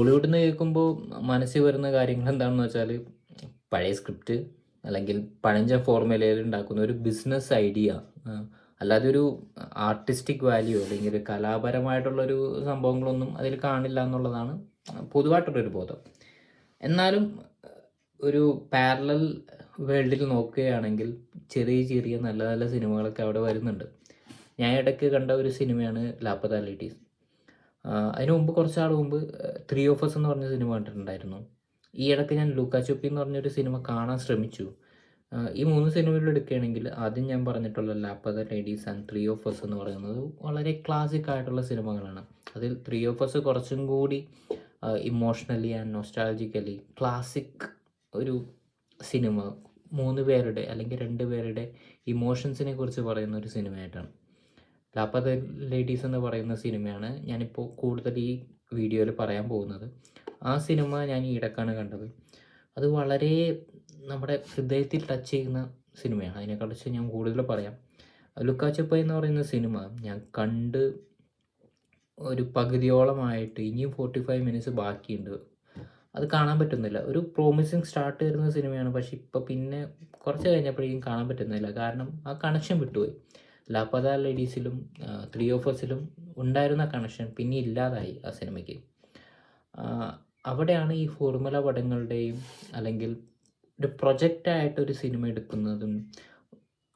ബോളിവുഡ് നിന്ന് കേൾക്കുമ്പോൾ മനസ്സിൽ വരുന്ന കാര്യങ്ങൾ എന്താണെന്ന് വെച്ചാൽ പഴയ സ്ക്രിപ്റ്റ് അല്ലെങ്കിൽ പഴഞ്ച ഫോർമുലയിൽ ഉണ്ടാക്കുന്ന ഒരു ബിസിനസ് ഐഡിയ അല്ലാതെ ഒരു ആർട്ടിസ്റ്റിക് വാല്യൂ അല്ലെങ്കിൽ ഒരു കലാപരമായിട്ടുള്ളൊരു സംഭവങ്ങളൊന്നും അതിൽ കാണില്ല എന്നുള്ളതാണ് പൊതുവായിട്ടുള്ളൊരു ബോധം. എന്നാലും ഒരു പാരലൽ വേൾഡിൽ നോക്കുകയാണെങ്കിൽ ചെറിയ ചെറിയ നല്ല നല്ല സിനിമകളൊക്കെ അവിടെ വരുന്നുണ്ട്. ഞാൻ ഇടയ്ക്ക് കണ്ട ഒരു സിനിമയാണ് ലാപ്പതാലിറ്റീസ് അതിന് മുമ്പ് കുറച്ച് നാൾ മുമ്പ് ത്രീ ഓഫേഴ്സ് എന്ന് പറഞ്ഞ സിനിമ കണ്ടിട്ടുണ്ടായിരുന്നു. ഈ ഇടയ്ക്ക് ഞാൻ ലൂക്കാ ചുപ്പി എന്ന് പറഞ്ഞൊരു സിനിമ കാണാൻ ശ്രമിച്ചു. ഈ മൂന്ന് സിനിമകളിൽ എടുക്കുകയാണെങ്കിൽ ആദ്യം ഞാൻ പറഞ്ഞിട്ടുള്ള Laapataa ladies and three of us എന്ന് പറയുന്നത് വളരെ ക്ലാസിക് ആയിട്ടുള്ള സിനിമകളാണ്. അതിൽ ത്രീ ഓഫേഴ്സ് കുറച്ചും കൂടി ഇമോഷണലി ആൻഡ് നോസ്റ്റാളജിക്കലി ക്ലാസിക് ഒരു സിനിമ മൂന്ന് പേരുടെ അല്ലെങ്കിൽ രണ്ട് പേരുടെ ഇമോഷൻസിനെ കുറിച്ച് പറയുന്ന ഒരു സിനിമയായിട്ടാണ്. ലാപ്പത ലേഡീസ് എന്ന് പറയുന്ന സിനിമയാണ് ഞാനിപ്പോൾ കൂടുതൽ ഈ വീഡിയോയിൽ പറയാൻ പോകുന്നത്. ആ സിനിമ ഞാൻ ഈ ഇടക്കാണ് കണ്ടത്. അത് വളരെ നമ്മുടെ ഹൃദയത്തിൽ ടച്ച് ചെയ്യുന്ന സിനിമയാണ്. അതിനെക്കുറിച്ച് ഞാൻ കൂടുതൽ പറയാം. ലുക്കാച്ചപ്പ എന്ന് പറയുന്ന സിനിമ ഞാൻ കണ്ട് ഒരു പകുതിയോളമായിട്ട് ഇനിയും ഫോർട്ടി ഫൈവ് മിനിറ്റ്സ് ബാക്കിയുണ്ട്. അത് കാണാൻ പറ്റുന്നില്ല. ഒരു പ്രോമിസിങ് സ്റ്റാർട്ട് വരുന്ന സിനിമയാണ്. പക്ഷെ ഇപ്പോൾ പിന്നെ കുറച്ച് കഴിഞ്ഞപ്പോഴേക്കും കാണാൻ പറ്റുന്നില്ല. കാരണം ആ കണക്ഷൻ വിട്ടുപോയി. ലാപ്പത ലേഡീസിലും ത്രീ ഓഫേഴ്സിലും ഉണ്ടായിരുന്ന കണക്ഷൻ പിന്നെ ഇല്ലാതായി ആ സിനിമയ്ക്ക് അവിടെയാണ് ഈ ഫോർമുല പടങ്ങളുടെയും അല്ലെങ്കിൽ ഒരു പ്രൊജക്റ്റായിട്ട് ഒരു സിനിമ എടുക്കുന്നതും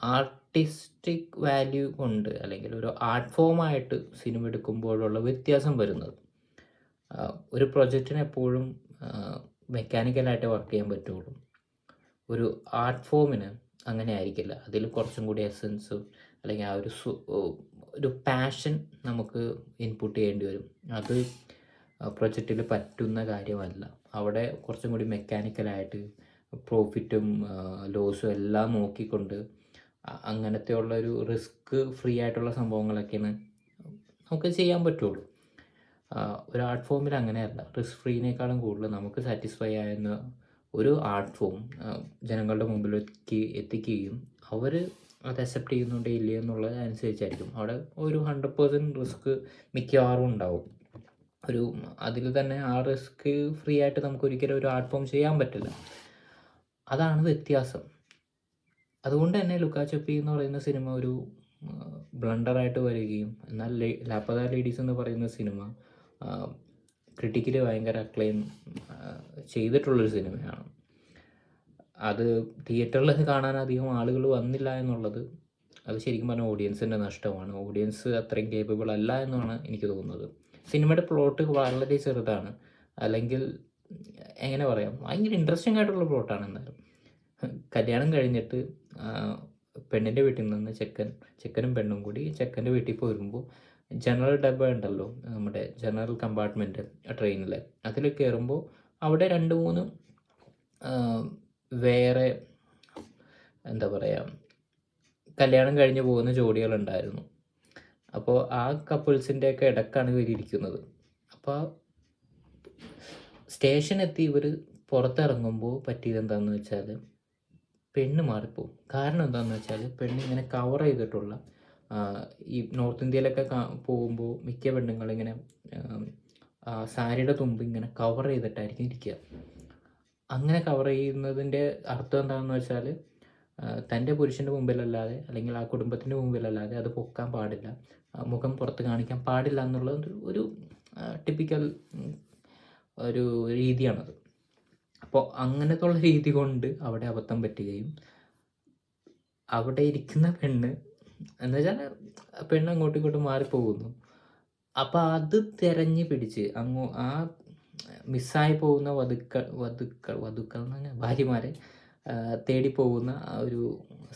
ആർട്ടിസ്റ്റിക് വാല്യൂ കൊണ്ട് അല്ലെങ്കിൽ ഒരു ആർട്ട് ഫോമായിട്ട് സിനിമ എടുക്കുമ്പോഴുള്ള വ്യത്യാസം വരുന്നത്. ഒരു പ്രൊജക്റ്റിന് എപ്പോഴും മെക്കാനിക്കലായിട്ട് വർക്ക് ചെയ്യാൻ പറ്റുള്ളൂ. ഒരു ആർട്ട് ഫോമിന് അങ്ങനെ ആയിരിക്കില്ല. അതിൽ കുറച്ചും കൂടി എസെൻസും അല്ലെങ്കിൽ ആ ഒരു ഒരു പാഷൻ നമുക്ക് ഇൻപുട്ട് ചെയ്യേണ്ടി വരും. അത് പ്രൊജക്റ്റിൽ പറ്റുന്ന കാര്യമല്ല. അവിടെ കുറച്ചും കൂടി മെക്കാനിക്കലായിട്ട് പ്രോഫിറ്റും ലോസും എല്ലാം നോക്കിക്കൊണ്ട് അങ്ങനത്തെ ഉള്ള ഒരു റിസ്ക് ഫ്രീ ആയിട്ടുള്ള സംഭവങ്ങളൊക്കെയാണ് നമുക്ക് ചെയ്യാൻ പറ്റുള്ളൂ. ഒരു ആർട്ട് ഫോമിൽ അങ്ങനെയല്ല. റിസ്ക് ഫ്രീനേക്കാളും കൂടുതൽ നമുക്ക് സാറ്റിസ്ഫൈ ആകുന്ന ഒരു ആർട്ട് ഫോം ജനങ്ങളുടെ മുമ്പിലേക്ക് എത്തിക്കുകയും അവർ അത് അക്സെപ്റ്റ് ചെയ്യുന്നുണ്ടോ ഇല്ലേ എന്നുള്ളത് അനുസരിച്ചായിരിക്കും. അവിടെ ഒരു ഹൺഡ്രഡ് പേഴ്സന്റ് റിസ്ക് മിക്കവാറും ഉണ്ടാവും. ഒരു അതിൽ തന്നെ ആ റിസ്ക് ഫ്രീ ആയിട്ട് നമുക്ക് ഒരിക്കലും ഒരു ആർട്ട് ഫോം ചെയ്യാൻ പറ്റില്ല. അതാണ് വ്യത്യാസം. അതുകൊണ്ട് തന്നെ ലുക്കാച്ചപ്പി എന്ന് പറയുന്ന സിനിമ ഒരു ബ്ലണ്ടറായിട്ട് വരികയും എന്നാൽ ലാപ്പത ലേഡീസ് എന്ന് പറയുന്ന സിനിമ ക്രിട്ടിക്കലി ഭയങ്കര അക്ലെയിം ചെയ്തിട്ടുള്ളൊരു സിനിമയാണ്. അത് തിയേറ്ററിൽ കാണാൻ അധികം ആളുകൾ വന്നില്ല എന്നുള്ളത് അത് ശരിക്കും പറഞ്ഞാൽ ഓഡിയൻസിന്റെ നഷ്ടമാണ്. ഓഡിയൻസ് അത്രയും കേപ്പബിൾ അല്ല എന്നാണ് എനിക്ക് തോന്നുന്നത്. സിനിമയുടെ പ്ലോട്ട് വളരെ ചെറുതാണ്. അല്ലെങ്കിൽ എങ്ങനെ പറയാം? ഭയങ്കര ഇൻട്രസ്റ്റിംഗ് ആയിട്ടുള്ള പ്ലോട്ടാണ് എന്തായാലും കല്യാണം കഴിഞ്ഞിട്ട് പെണ്ണിന്റെ വീട്ടിൽ നിന്ന് ചെക്കൻ ചെക്കനും പെണ്ണും കൂടി ചെക്കന്റെ വീട്ടിൽ പോരുമ്പോൾ ജനറൽ ഡബ്ബ ഉണ്ടല്ലോ നമ്മുടെ ജനറൽ കമ്പാർട്ട്മെന്റ് ട്രെയിനിൽ അതിൽ കയറുമ്പോൾ അവിടെ രണ്ട് മൂന്ന് വേറെ എന്താ പറയുക കല്യാണം കഴിഞ്ഞ് പോകുന്ന ജോഡികളുണ്ടായിരുന്നു. അപ്പോൾ ആ കപ്പിൾസിന്റെ ഒക്കെ ഇടക്കാണ് ഇവരിയ്ക്കുന്നത് അപ്പോൾ സ്റ്റേഷൻ എത്തി ഇവർ പുറത്തിറങ്ങുമ്പോൾ പറ്റിയത് എന്താണെന്ന് വെച്ചാൽ പെണ്ണ് മാറിപ്പോവും. കാരണം എന്താണെന്ന് വെച്ചാൽ പെണ്ണ് ഇങ്ങനെ കവർ ചെയ്തിട്ടുള്ള ഈ നോർത്ത് ഇന്ത്യയിലൊക്കെ പോകുമ്പോൾ മിക്ക പെണ്ണുങ്ങളിങ്ങനെ സാരിയുടെ തുമ്പ് ഇങ്ങനെ കവർ ചെയ്തിട്ടായിരിക്കും ഇരിക്കുക അങ്ങനെ കവർ ചെയ്യുന്നതിന്റെ അർത്ഥം എന്താണെന്ന് വെച്ചാൽ തന്റെ പുരുഷന്റെ മുമ്പിലല്ലാതെ അല്ലെങ്കിൽ ആ കുടുംബത്തിന്റെ മുമ്പിലല്ലാതെ അത് പൊക്കാൻ പാടില്ല. മുഖം പുറത്ത് കാണിക്കാൻ പാടില്ല എന്നുള്ള ഒരു ടിപ്പിക്കൽ ഒരു രീതിയാണത്. അപ്പോൾ അങ്ങനത്തുള്ള രീതി കൊണ്ട് അവിടെ അബദ്ധം പറ്റുകയും അവിടെ ഇരിക്കുന്ന പെണ്ണ് എന്ന് വെച്ചാൽ പെണ്ണ് അങ്ങോട്ടും ഇങ്ങോട്ടും മാറിപ്പോകുന്നു. അപ്പം അത് തെരഞ്ഞു പിടിച്ച് അങ്ങോ ആ മിസ്സായി പോകുന്ന വധുക്കൾ വധുക്കൾ വധുക്കൾ എന്ന് പറഞ്ഞാൽ ഭാര്യമാരെ തേടിപ്പോകുന്ന ഒരു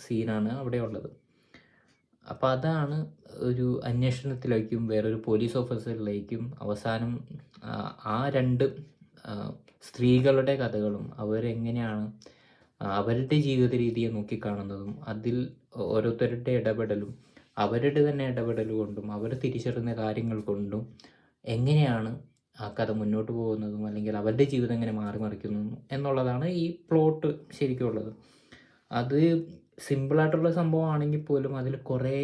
സീനാണ് അവിടെ ഉള്ളത് അപ്പോൾ അതാണ് ഒരു അന്വേഷണത്തിലേക്കും വേറൊരു പോലീസ് ഓഫീസറിലേക്കും അവസാനം ആ, രണ്ട് സ്ത്രീകളുടെ കഥകളും അവരെങ്ങനെയാണ് അവരുടെ ജീവിത രീതിയെ നോക്കിക്കാണുന്നതും അതിൽ ഓരോരുത്തരുടെ ഇടപെടലും അവരുടെ തന്നെ ഇടപെടൽ കൊണ്ടും അവർ തിരിച്ചറിയുന്ന കാര്യങ്ങൾ കൊണ്ടും എങ്ങനെയാണ് ആ കഥ മുന്നോട്ട് പോകുന്നതും അല്ലെങ്കിൽ അവരുടെ ജീവിതം എങ്ങനെ മാറി എന്നുള്ളതാണ് ഈ പ്ലോട്ട് ശരിക്കും ഉള്ളത് അത് സിമ്പിളായിട്ടുള്ള സംഭവമാണെങ്കിൽ പോലും അതിൽ കുറേ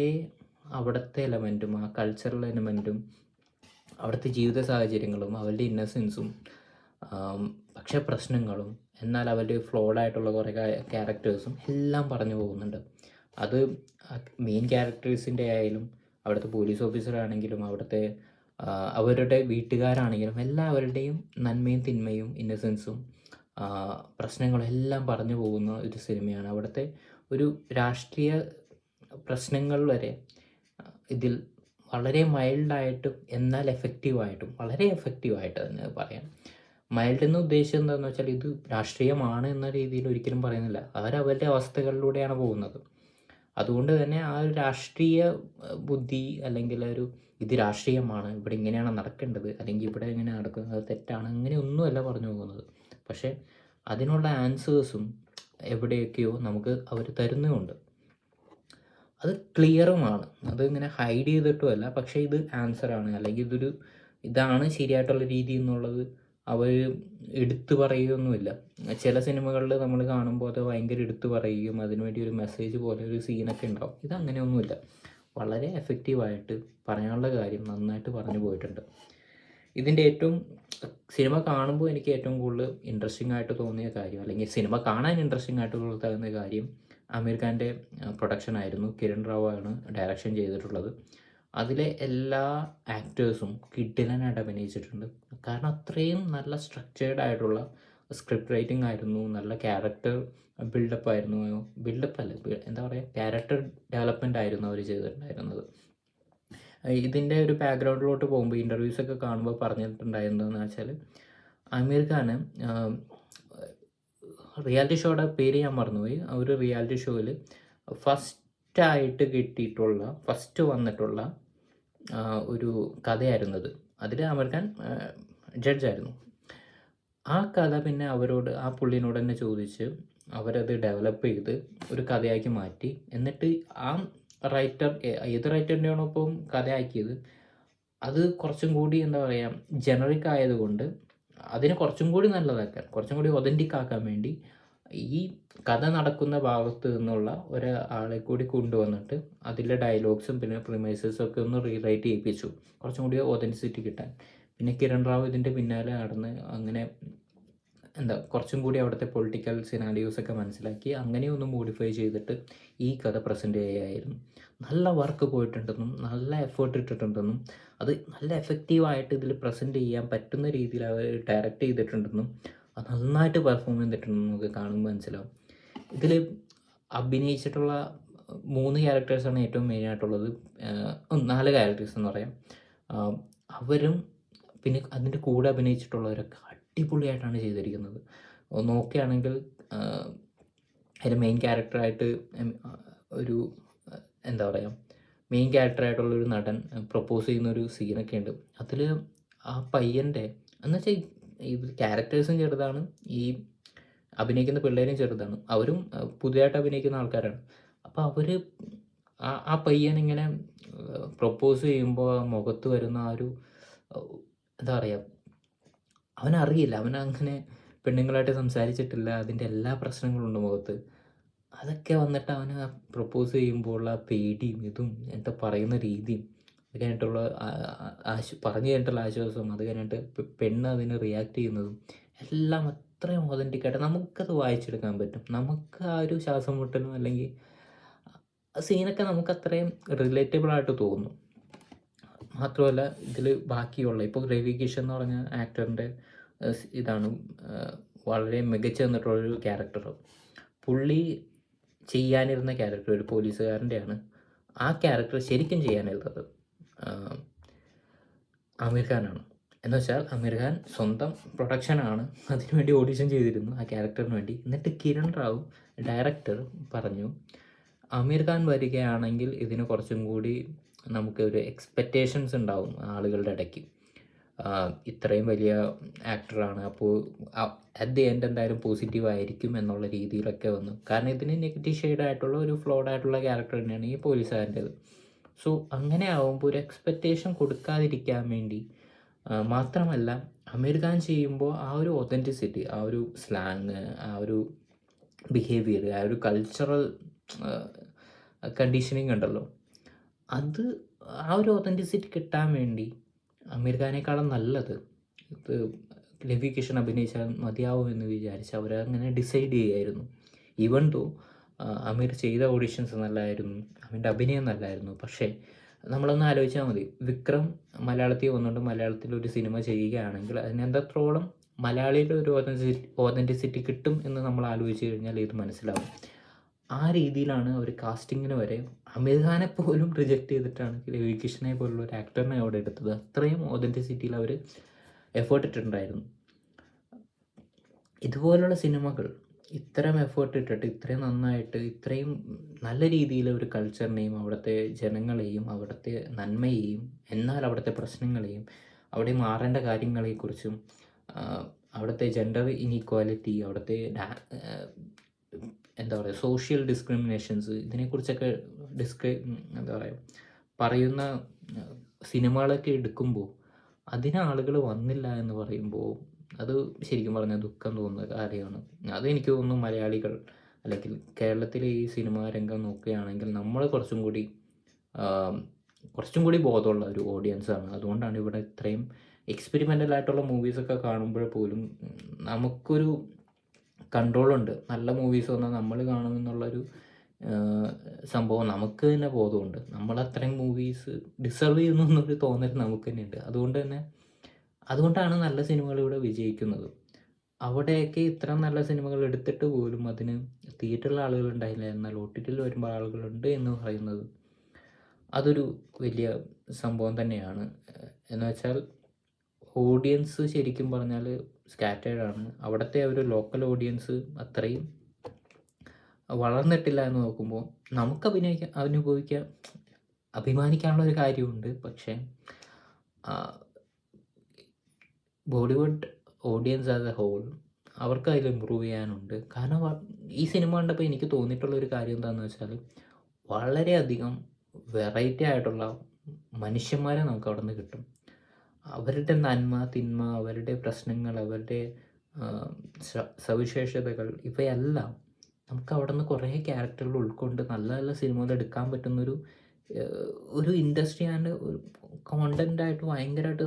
അവിടുത്തെ എലമെന്റും ആ കൾച്ചറൽ എലമെന്റും അവിടുത്തെ ജീവിത സാഹചര്യങ്ങളും അവരുടെ ഇന്നസെൻസും പക്ഷേ പ്രശ്നങ്ങളും എന്നാൽ അവരുടെ ഫ്ലോഡ് ആയിട്ടുള്ള കുറേ ക്യാരക്ടേഴ്സും എല്ലാം പറഞ്ഞു പോകുന്നുണ്ട്. അത് മെയിൻ ക്യാരക്ടേഴ്സിന്റെ ആയാലും അവിടുത്തെ പോലീസ് ഓഫീസർ ആണെങ്കിലും അവിടുത്തെ അവരുടെ വീട്ടുകാരാണെങ്കിലും എല്ലാവരുടെയും നന്മയും തിന്മയും ഇന്നസെൻസും പ്രശ്നങ്ങളും എല്ലാം പറഞ്ഞു പോകുന്ന ഒരു സിനിമയാണ് അവിടുത്തെ ഒരു രാഷ്ട്രീയ പ്രശ്നങ്ങൾ വരെ ഇതിൽ വളരെ മൈൽഡായിട്ടും എന്നാൽ എഫക്റ്റീവായിട്ടും വളരെ എഫക്റ്റീവായിട്ട് തന്നെ പറയാം. മൈൽഡ് എന്ന് ഉദ്ദേശിച്ചത് എന്താണെന്ന് വെച്ചാൽ ഇത് രാഷ്ട്രീയമാണ് എന്ന രീതിയിൽ ഒരിക്കലും പറയുന്നില്ല. അവരവരുടെ അവസ്ഥകളിലൂടെയാണ് പോകുന്നത്. അതുകൊണ്ട് തന്നെ ആ ഒരു രാഷ്ട്രീയ ബുദ്ധി അല്ലെങ്കിൽ ഒരു ഇത് രാഷ്ട്രീയമാണ്. ഇവിടെ ഇങ്ങനെയാണ് നടക്കേണ്ടത്. അല്ലെങ്കിൽ ഇവിടെ ഇങ്ങനെ നടക്കുന്നത്. തെറ്റാണ്. അങ്ങനെയൊന്നുമല്ല പറഞ്ഞു പോകുന്നത്. പക്ഷേ അതിനുള്ള ആൻസേഴ്സും എവിടെയൊക്കെയോ നമുക്ക് അവർ തരുന്നുമുണ്ട്. അത് ക്ലിയറുമാണ്. അത് ഇങ്ങനെ ഹൈഡ് ചെയ്തിട്ടുമല്ല. പക്ഷേ ഇത് ആൻസറാണ്. അല്ലെങ്കിൽ ഇതൊരു ഇതാണ് ശരിയായിട്ടുള്ള രീതി എന്നുള്ളത് അവർ എടുത്തു പറയുകയൊന്നുമില്ല. ചില സിനിമകളിൽ നമ്മൾ കാണുമ്പോൾ അത് ഭയങ്കര എടുത്തു പറയുകയും അതിനുവേണ്ടി ഒരു മെസ്സേജ് പോലെ ഒരു സീനൊക്കെ ഉണ്ടാവും. ഇത് അങ്ങനെയൊന്നുമില്ല. വളരെ എഫക്റ്റീവായിട്ട് പറയാനുള്ള കാര്യം നന്നായിട്ട് പറഞ്ഞു പോയിട്ടുണ്ട്. ഇതിന്റെ ഏറ്റവും സിനിമ കാണുമ്പോൾ എനിക്ക് ഏറ്റവും കൂടുതൽ ഇൻട്രസ്റ്റിംഗ് ആയിട്ട് തോന്നിയ കാര്യം അല്ലെങ്കിൽ സിനിമ കാണാൻ ഇൻട്രസ്റ്റിംഗ് ആയിട്ട് തോന്നുന്ന കാര്യം അമീർ ഖാന്റെ പ്രൊഡക്ഷൻ ആയിരുന്നു. കിരൺ റാവു ആണ് ഡയറക്ഷൻ ചെയ്തിട്ടുള്ളത്. അതിലെ എല്ലാ ആക്ടേഴ്സും കിഡിലനായിട്ട് അഭിനയിച്ചിട്ടുണ്ട്. കാരണം അത്രയും നല്ല സ്ട്രക്ചേർഡ് ആയിട്ടുള്ള സ്ക്രിപ്റ്റ് റൈറ്റിംഗ് ആയിരുന്നു നല്ല ക്യാരക്ടർ ബിൽഡപ്പ് ആയിരുന്നു. ബിൽഡപ്പ് അല്ല എന്താ പറയുക ക്യാരക്ടർ ഡെവലപ്മെന്റ് ആയിരുന്നു അവർ ചെയ്തിട്ടുണ്ടായിരുന്നത്. ഇതിന്റെ ഒരു ബാക്ക്ഗ്രൗണ്ടിലോട്ട് പോകുമ്പോൾ ഇന്റർവ്യൂസ് ഒക്കെ കാണുമ്പോൾ പറഞ്ഞിട്ടുണ്ടായിരുന്നതെന്ന് വെച്ചാൽ ആമീർ ഖാന് റിയാലിറ്റി ഷോയുടെ പേര് ഞാൻ മറന്നുപോയി. ഒരു റിയാലിറ്റി ഷോയിൽ ഫസ്റ്റായിട്ട് കിട്ടിയിട്ടുള്ള ഫസ്റ്റ് വന്നിട്ടുള്ള ആ, കഥയായിരുന്നു അത് അതിൽ ആമീർ ഖാൻ ജഡ്ജായിരുന്നു. ആ കഥ പിന്നെ അവരോട് ആ പുള്ളിനോട് തന്നെ ചോദിച്ച് അവരത് ഡെവലപ്പ് ചെയ്ത് ഒരു കഥയാക്കി മാറ്റി. എന്നിട്ട് ആ റൈറ്റർ ഏത് റൈറ്ററിന്റെയാണോ ഇപ്പം കഥയാക്കിയത് അത് കുറച്ചും കൂടി എന്താ പറയുക ജനറിക് ആയതുകൊണ്ട് അതിനെ കുറച്ചും കൂടി നല്ലതാക്കാൻ കുറച്ചും കൂടി ഒതന്റിക് ആക്കാൻ വേണ്ടി ഈ കഥ നടക്കുന്ന ഭാഗത്ത് നിന്നുള്ള ഒരാളെ കൂടി കൊണ്ടുവന്നിട്ട് അതിലെ ഡയലോഗ്സും പിന്നെ പ്രിമൈസസും ഒക്കെ ഒന്ന് റീറൈറ്റ് ചെയ്യിപ്പിച്ചു. കുറച്ചും കൂടി ഒതൻസിറ്റി കിട്ടാൻ. പിന്നെ കിരൺ റാവു ഇതിന്റെ പിന്നാലെ നടന്ന് അങ്ങനെ എന്താ കുറച്ചും കൂടി അവിടുത്തെ പൊളിറ്റിക്കൽ സിനാരിയോസ് ഒക്കെ മനസ്സിലാക്കി അങ്ങനെ ഒന്ന് മോഡിഫൈ ചെയ്തിട്ട് ഈ കഥ പ്രസന്റ് ചെയ്യായിരുന്നു. നല്ല വർക്ക് പോയിട്ടുണ്ടെന്നും നല്ല എഫേർട്ട് ഇട്ടിട്ടുണ്ടെന്നും അത് നല്ല എഫക്റ്റീവായിട്ട് ഇതിൽ പ്രസന്റ് ചെയ്യാൻ പറ്റുന്ന രീതിയിൽ അവർ ഡയറക്റ്റ് ചെയ്തിട്ടുണ്ടെന്നും അത് നന്നായിട്ട് പെർഫോം ചെയ്തിട്ടുണ്ട് നമുക്ക് കാണുമ്പോൾ മനസ്സിലാവും. ഇതിൽ അഭിനയിച്ചിട്ടുള്ള മൂന്ന് ക്യാരക്ടേഴ്സാണ് ഏറ്റവും മെയിനായിട്ടുള്ളത് നാല് ക്യാരക്ടേഴ്സ് എന്ന് പറയാം. അവരും പിന്നെ അതിന്റെ കൂടെ അഭിനയിച്ചിട്ടുള്ളവരൊക്കെ അടിപൊളിയായിട്ടാണ് ചെയ്തിരിക്കുന്നത്. നോക്കുകയാണെങ്കിൽ അതിന്റെ മെയിൻ ക്യാരക്ടറായിട്ട് ഒരു എന്താ പറയുക മെയിൻ ക്യാരക്ടറായിട്ടുള്ള ഒരു നടൻ പ്രപ്പോസ് ചെയ്യുന്ന ഒരു സീനൊക്കെ ഉണ്ട്. അതിൽ ആ പയ്യന്റെ എന്ന് ഈ ക്യാരക്ടേഴ്സും ചെറുതാണ്. ഈ അഭിനയിക്കുന്ന പിള്ളേരും ചെറുതാണ്. അവരും പുതിയതായിട്ട് അഭിനയിക്കുന്ന ആൾക്കാരാണ്. അപ്പോൾ അവർ ആ പയ്യൻ ഇങ്ങനെ പ്രപ്പോസ് ചെയ്യുമ്പോൾ മുഖത്ത് വരുന്ന ആ ഒരു എന്താ പറയുക അവനറിയില്ല. അവൻ അങ്ങനെ പെണ്ണുങ്ങളായിട്ട് സംസാരിച്ചിട്ടില്ല. അതിന്റെ എല്ലാ പ്രശ്നങ്ങളും ഉണ്ട് മുഖത്ത്. അതൊക്കെ വന്നിട്ട് അവന് പ്രപ്പോസ് ചെയ്യുമ്പോൾ ആ പേടിയും ഇതും എന്താ പറയുന്ന രീതിയും അത് കഴിഞ്ഞിട്ടുള്ള ആശു പറഞ്ഞു കഴിഞ്ഞിട്ടുള്ള ആശ്വാസവും അത് കഴിഞ്ഞിട്ട് പെണ്ണ് അതിന് റിയാക്ട് ചെയ്യുന്നതും എല്ലാം അത്രയും ഒതന്റിക് ആയിട്ട് നമുക്കത് വായിച്ചെടുക്കാൻ പറ്റും. നമുക്ക് ആ ഒരു ശ്വാസം മുട്ടലും അല്ലെങ്കിൽ സീനൊക്കെ നമുക്ക് അത്രയും റിലേറ്റബിളായിട്ട് തോന്നും. മാത്രമല്ല ഇതിൽ ബാക്കിയുള്ള ഇപ്പോൾ രവി കിഷൻ എന്ന് പറഞ്ഞ ആക്ടറിന്റെ ഇതാണ് വളരെ മികച്ച തന്നിട്ടുള്ളൊരു ക്യാരക്ടർ പുള്ളി ചെയ്യാനിരുന്ന ക്യാരക്ടർ ഒരു പോലീസുകാരന്റെയാണ് ആ ക്യാരക്ടർ ശരിക്കും ചെയ്യാനിരുന്നത്. ആമീർ ഖാനാണ്. എന്ന് വെച്ചാൽ അമീർ ഖാൻ സ്വന്തം പ്രൊഡക്ഷനാണ് അതിനുവേണ്ടി ഓഡിഷൻ ചെയ്തിരുന്നു ആ ക്യാരക്ടറിന് വേണ്ടി. എന്നിട്ട് കിരൺ റാവു ഡയറക്ടർ പറഞ്ഞു അമീർ ഖാൻ വരികയാണെങ്കിൽ ഇതിന് കുറച്ചും കൂടി നമുക്ക് ഒരു എക്സ്പെക്റ്റേഷൻസ് ഉണ്ടാവും ആളുകളുടെ ഇടയ്ക്ക്. ഇത്രയും വലിയ ആക്ടറാണ് അപ്പോൾ അറ്റ് ദി എൻഡ് എന്തായാലും പോസിറ്റീവ് ആയിരിക്കും എന്നുള്ള രീതിയിലൊക്കെ വന്നു. കാരണം ഇതിന് നെഗറ്റീവ് ഷെയ്ഡായിട്ടുള്ള ഒരു ഫ്ലോഡ് ആയിട്ടുള്ള ക്യാരക്ടർ തന്നെയാണ് ഈ പോലീസുകാരന്റെത് സോ അങ്ങനെ ആവുമ്പോൾ ഒരു എക്സ്പെക്റ്റേഷൻ കൊടുക്കാതിരിക്കാൻ വേണ്ടി മാത്രമല്ല അമീർ ഖാൻ ചെയ്യുമ്പോൾ ആ ഒരു ഒതന്റിസിറ്റി ആ ഒരു സ്ലാങ് ആ ഒരു ബിഹേവിയർ ആ ഒരു കൾച്ചറൽ കണ്ടീഷനിങ് ഉണ്ടല്ലോ. അത് ആ ഒരു ഒതന്റിസിറ്റി കിട്ടാൻ വേണ്ടി അമീർ ഖാനേക്കാളും നല്ലത് ഇത് രവി കിഷൻ അഭിനയിച്ചാൽ മതിയാവും എന്ന് വിചാരിച്ച് അവരങ്ങനെ ഡിസൈഡ് ചെയ്യുമായിരുന്നു ഈവൻ ദോ അമീർ ചെയ്ത ഓഡിഷൻസ് നല്ലതായിരുന്നു അവന്റെ അഭിനയം നല്ലതായിരുന്നു പക്ഷേ നമ്മളൊന്ന് ആലോചിച്ചാൽ മതി. വിക്രം മലയാളത്തിൽ വന്നുകൊണ്ട് മലയാളത്തിൽ ഒരു സിനിമ ചെയ്യുകയാണെങ്കിൽ അതിന് എന്തത്രോളം മലയാളിയുടെ ഒരു ഓതന്റിസിറ്റി കിട്ടും എന്ന് നമ്മൾ ആലോചിച്ച് കഴിഞ്ഞാൽ ഇത് മനസ്സിലാവും. ആ രീതിയിലാണ് അവർ കാസ്റ്റിങ്ങിന് വരെ അമീർ ഖാനെ പോലും റിജക്റ്റ് ചെയ്തിട്ടാണ് രവി കിഷനെ പോലുള്ള ഒരു ആക്ടറിനെ അവിടെ എടുത്തത്. അത്രയും ഓതന്റിസിറ്റിയിൽ അവർ എഫേർട്ട് ഇട്ടിട്ടുണ്ടായിരുന്നു. ഇതുപോലുള്ള സിനിമകൾ ഇത്തരം എഫേർട്ട് ഇട്ടിട്ട് ഇത്രയും നന്നായിട്ട് ഇത്രയും നല്ല രീതിയിൽ ഒരു കൾച്ചറിനെയും അവിടുത്തെ ജനങ്ങളെയും അവിടുത്തെ നന്മയെയും എന്നാൽ അവിടുത്തെ പ്രശ്നങ്ങളെയും അവിടെ മാറേണ്ട കാര്യങ്ങളെക്കുറിച്ചും അവിടുത്തെ ജെൻഡർ ഇനീക്വാലിറ്റി അവിടുത്തെ എന്താ പറയുക സോഷ്യൽ ഡിസ്ക്രിമിനേഷൻസ് ഇതിനെക്കുറിച്ചൊക്കെ ഡിസ്ക്രി എന്താ പറയുക പറയുന്ന സിനിമകളൊക്കെ എടുക്കുമ്പോൾ അതിന് ആളുകൾ വന്നില്ല എന്ന് പറയുമ്പോൾ അത് ശരിക്കും പറഞ്ഞാൽ ദുഃഖം തോന്നുന്ന കാര്യമാണ്. അത് എനിക്ക് തോന്നുന്നു മലയാളികൾ അല്ലെങ്കിൽ കേരളത്തിലെ ഈ സിനിമാ രംഗം നോക്കുകയാണെങ്കിൽ നമ്മൾ കുറച്ചും കൂടി കുറച്ചും കൂടി ബോധമുള്ള ഒരു ഓഡിയൻസാണ് അതുകൊണ്ടാണ് ഇവിടെ ഇത്രയും എക്സ്പെരിമെന്റൽ ആയിട്ടുള്ള മൂവീസൊക്കെ കാണുമ്പോൾ പോലും നമുക്കൊരു കൺട്രോളുണ്ട് നല്ല മൂവീസ് വന്നാൽ നമ്മൾ കാണുമെന്നുള്ളൊരു സംഭവം നമുക്ക് തന്നെ ബോധമുണ്ട്. നമ്മൾ അത്രയും മൂവീസ് ഡിസർവ് ചെയ്യുന്നു എന്നൊരു തോന്നൽ നമുക്ക് തന്നെയുണ്ട്. അതുകൊണ്ട് തന്നെ അതുകൊണ്ടാണ് നല്ല സിനിമകൾ ഇവിടെ വിജയിക്കുന്നത്. അവിടെയൊക്കെ ഇത്ര നല്ല സിനിമകൾ എടുത്തിട്ട് പോലും അതിന് തിയേറ്ററിൽ ആളുകൾ ഉണ്ടായില്ല. എന്നാൽ ഒ ടി ടിയിൽ വരുമ്പോൾ ആളുകളുണ്ട് എന്ന് പറയുന്നത് അതൊരു വലിയ സംഭവം തന്നെയാണ്. എന്ന് വെച്ചാൽ ഓഡിയൻസ് ശരിക്കും പറഞ്ഞാൽ സ്കാറ്റേഡ് ആണ്. അവിടുത്തെ ഒരു ലോക്കൽ ഓഡിയൻസ് അത്രയും വളർന്നിട്ടില്ല എന്ന് നോക്കുമ്പോൾ നമുക്ക് അഭിനയിക്കാൻ അനുഭവിക്കാൻ അഭിമാനിക്കാനുള്ള ഒരു കാര്യമുണ്ട്. പക്ഷേ Bollywood audience as a whole അവർക്ക് അതിൽ ഇമ്പ്രൂവ് ചെയ്യാനുണ്ട്. കാരണം ഈ സിനിമ കണ്ടപ്പോൾ എനിക്ക് തോന്നിയിട്ടുള്ള ഒരു കാര്യം എന്താണെന്ന് വെച്ചാൽ വളരെയധികം വെറൈറ്റി ആയിട്ടുള്ള മനുഷ്യന്മാരെ നമുക്ക് അവിടെ നിന്ന് കിട്ടും. അവരുടെ നന്മ തിന്മ അവരുടെ പ്രശ്നങ്ങൾ അവരുടെ സവിശേഷതകൾ ഇവയെല്ലാം നമുക്ക് അവിടെ നിന്ന് കുറേ ക്യാരക്ടറുകൾ ഉൾക്കൊണ്ട് നല്ല നല്ല സിനിമകൾ എടുക്കാൻ പറ്റുന്നൊരു ഒരു ഇൻഡസ്ട്രി ആൻഡ് കോണ്ടന്റായിട്ട് ഭയങ്കരമായിട്ട്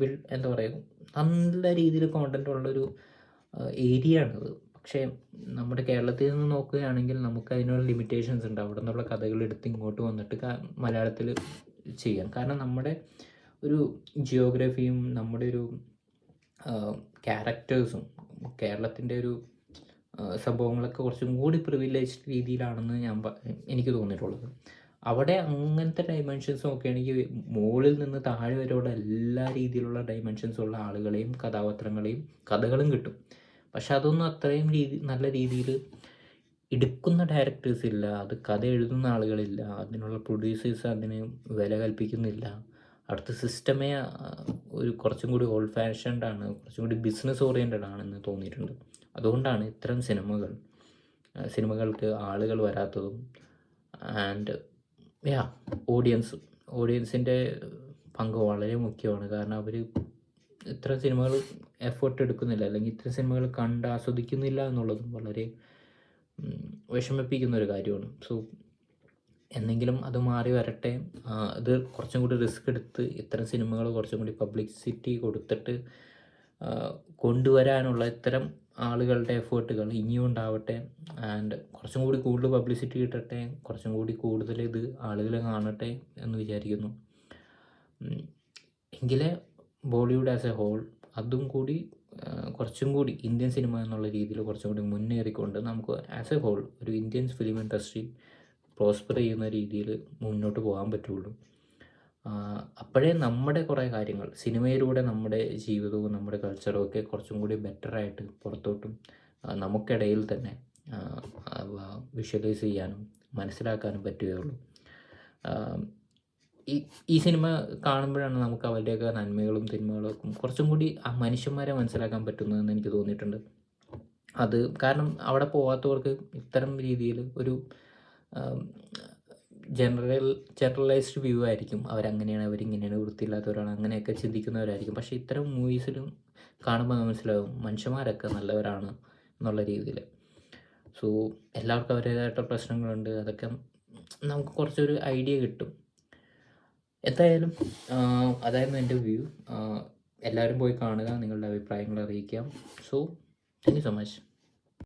ബിൽ എന്താ പറയുക നല്ല രീതിയിൽ കോണ്ടന്റ് ഉള്ളൊരു ഏരിയ ആണത്. പക്ഷേ നമ്മുടെ കേരളത്തിൽ നിന്ന് നോക്കുകയാണെങ്കിൽ നമുക്ക് അതിനുള്ള ലിമിറ്റേഷൻസ് ഉണ്ട്. അവിടെ നിന്നുള്ള കഥകൾ എടുത്ത് ഇങ്ങോട്ട് വന്നിട്ട് മലയാളത്തിൽ ചെയ്യാം. കാരണം നമ്മുടെ ഒരു ജിയോഗ്രഫിയും നമ്മുടെ ഒരു ക്യാരക്ടേഴ്സും കേരളത്തിന്റെ ഒരു സംഭവങ്ങളൊക്കെ കുറച്ചും കൂടി പ്രിവിലേജ് രീതിയിലാണെന്ന് ഞാൻ എനിക്ക് തോന്നിയിട്ടുള്ളത്. അവിടെ അങ്ങനത്തെ ഡൈമെൻഷൻസ് നോക്കുകയാണെങ്കിൽ മുകളിൽ നിന്ന് താഴെ വരെയുള്ള എല്ലാ രീതിയിലുള്ള ഡൈമെൻഷൻസ് ഉള്ള ആളുകളെയും കഥാപാത്രങ്ങളെയും കഥകളും കിട്ടും. പക്ഷെ അതൊന്നും അത്രയും രീതി നല്ല രീതിയിൽ എടുക്കുന്ന ഡയറക്ടേഴ്സ് ഇല്ല അത് കഥ എഴുതുന്ന ആളുകളില്ല അതിനുള്ള പ്രൊഡ്യൂസേഴ്സ് അതിന് വില കൽപ്പിക്കുന്നില്ല. അടുത്ത സിസ്റ്റമേ ഒരു കുറച്ചും കൂടി ഓൾഡ് ഫാഷൻഡ് ആണ് കുറച്ചും കൂടി ബിസിനസ് ഓറിയന്റഡ് ആണെന്ന് തോന്നിയിട്ടുണ്ട്. അതുകൊണ്ടാണ് ഇത്തരം സിനിമകൾ സിനിമകൾക്ക് ആളുകൾ വരാത്തതും ആൻഡ് യാ ഓഡിയൻസ് ഓഡിയൻസിന്റെ പങ്ക് വളരെ മുഖ്യമാണ്. കാരണം അവർ ഇത്ര സിനിമകൾ എഫേർട്ട് എടുക്കുന്നില്ല. അല്ലെങ്കിൽ ഇത്ര സിനിമകൾ കണ്ട് ആസ്വദിക്കുന്നില്ല എന്നുള്ളതും വളരെ വിഷമിപ്പിക്കുന്ന ഒരു കാര്യമാണ്. സോ എന്നെങ്കിലും അത് മാറി വരട്ടെ. ഇത് കുറച്ചും കൂടി റിസ്ക് എടുത്ത് ഇത്തരം സിനിമകൾ കുറച്ചും കൂടി പബ്ലിസിറ്റി കൊടുത്തിട്ട് കൊണ്ടുവരാനുള്ള ഇത്തരം ആളുകളുടെ എഫേർട്ടുകൾ ഇനിയും ഉണ്ടാവട്ടെ. ആൻഡ് കുറച്ചും കൂടി കൂടുതൽ പബ്ലിസിറ്റി കിട്ടട്ടെ കുറച്ചും കൂടി കൂടുതൽ ഇത് ആളുകൾ കാണട്ടെ എന്ന് വിചാരിക്കുന്നു. എങ്കിലേ ബോളിവുഡ് ആസ് എ ഹോൾ അതും കൂടി കുറച്ചും കൂടി ഇന്ത്യൻ സിനിമ എന്നുള്ള രീതിയിൽ കുറച്ചും കൂടി മുന്നേറിക്കൊണ്ട് നമുക്ക് ആസ് എ ഹോൾ ഒരു ഇന്ത്യൻ ഫിലിം ഇൻഡസ്ട്രി പ്രോസ്പർ ചെയ്യുന്ന രീതിയിൽ മുന്നോട്ട് പോകാൻ പറ്റുള്ളൂ. അപ്പോഴേ നമ്മുടെ കുറേ കാര്യങ്ങൾ സിനിമയിലൂടെ നമ്മുടെ ജീവിതവും നമ്മുടെ കൾച്ചറും ഒക്കെ കുറച്ചും കൂടി ബെറ്ററായിട്ട് പുറത്തോട്ടും നമുക്കിടയിൽ തന്നെ വിഷ്വലൈസ് ചെയ്യാനും മനസ്സിലാക്കാനും പറ്റുകയുള്ളൂ ഈ ഈ സിനിമ കാണുമ്പോഴാണ് നമുക്ക് അവരുടെയൊക്കെ നന്മകളും തിന്മകളും കുറച്ചും കൂടി ആ മനുഷ്യന്മാരെ മനസ്സിലാക്കാൻ പറ്റുന്നതെന്ന് എനിക്ക് തോന്നിയിട്ടുണ്ട്. അത് കാരണം അവിടെ പോകാത്തവർക്ക് ഇത്തരം രീതിയിൽ ഒരു ജനറൽ ജനറലൈസ്ഡ് വ്യൂ ആയിരിക്കും. അവരങ്ങനെയാണ് അവരിങ്ങനെയാണ് വൃത്തിയില്ലാത്തവരാണ് അങ്ങനെയൊക്കെ ചിന്തിക്കുന്നവരായിരിക്കും. പക്ഷേ ഇത്തരം മൂവീസിലും കാണുമ്പോൾ മനസ്സിലാവും മനുഷ്യന്മാരൊക്കെ നല്ലവരാണ് എന്നുള്ള രീതിയിൽ. സോ എല്ലാവർക്കും അവരുടേതായിട്ടുള്ള പ്രശ്നങ്ങളുണ്ട്. അതൊക്കെ നമുക്ക് കുറച്ചൊരു ഐഡിയ കിട്ടും. എന്തായാലും അതായിരുന്നു എന്റെ വ്യൂ എല്ലാവരും പോയി കാണുക നിങ്ങളുടെ അഭിപ്രായങ്ങൾ അറിയിക്കാം. So thank you so much